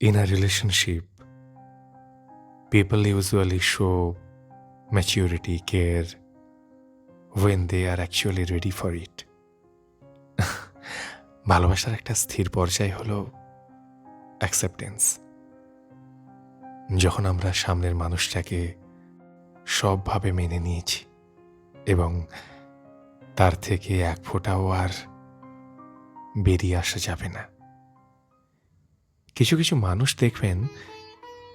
In a relationship, people usually show maturity, care when they are actually ready for it. ভালোবাসার একটা স্থির পর্যায় হলো অ্যাকসেপ্টেন্স যখন আমরা সামনের মানুষটাকে সবভাবে মেনে নিয়েছি এবং তার থেকে এক ফোঁটাও আর বেরিয়ে আসা যাবে না কিছু কিছু মানুষ দেখবেন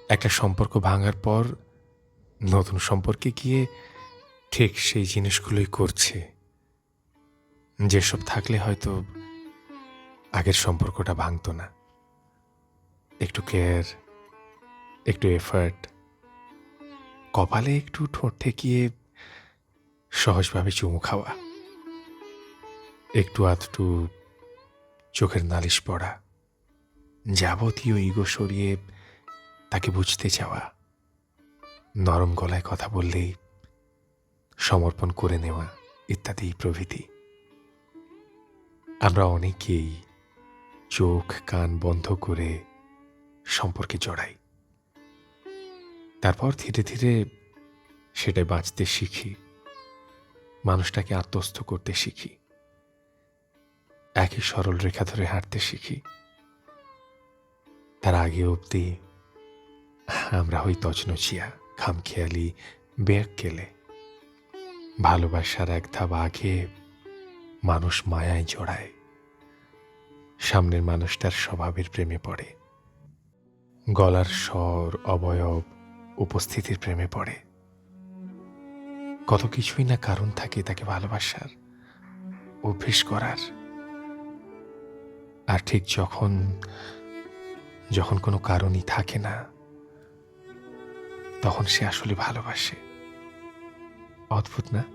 একটা সম্পর্ক ভাঙার পর নতুন সম্পর্কে গিয়ে ঠিক সেই জিনিসগুলোই করছে। যেসব থাকলে হয়তো আগের সম্পর্কটা ভাঙতো না। একটু কেয়ার, একটু এফার্ট, কপালে একটু ঠোঁট ঠেকিয়ে সহজভাবে চুমু খাওয়া, একটু আধটু চোখের নালিশ পড়া। যাবতীয় ইগো সরিয়ে তাকে বুঝতে চাওয়া। নরম গলায় কথা বললেই সমর্পণ করে নেওয়া ইত্যাদি প্রভৃতি। আমরা অনেকেই চোখ, কান বন্ধ করে সম্পর্কে জড়াই। তারপর ধীরে ধীরে সেটা বাঁচতে শিখি। মানুষটাকে আত্মস্থ করতে শিখি। একই সরল রেখা ধরে হাঁটতে শিখি। তার আগে অবধি আমরা হই তছনছিয়া, খামখেয়ালি বেগ কেলে ভালোবাসার এক ধাপ আগে মানুষ মায়ায় জড়ায়। সামনের মানুষটার স্বভাবের প্রেমে পড়ে। গলার স্বর অবয়ব উপস্থিতির প্রেমে পড়ে। কত কিছুই না কারণ থাকে তাকে ভালোবাসার, অভ্যেস করার। আর ঠিক যখন যখন কোনো কারণই থাকে না তখন সে আসলে ভালোবাসে। অদ্ভুত না?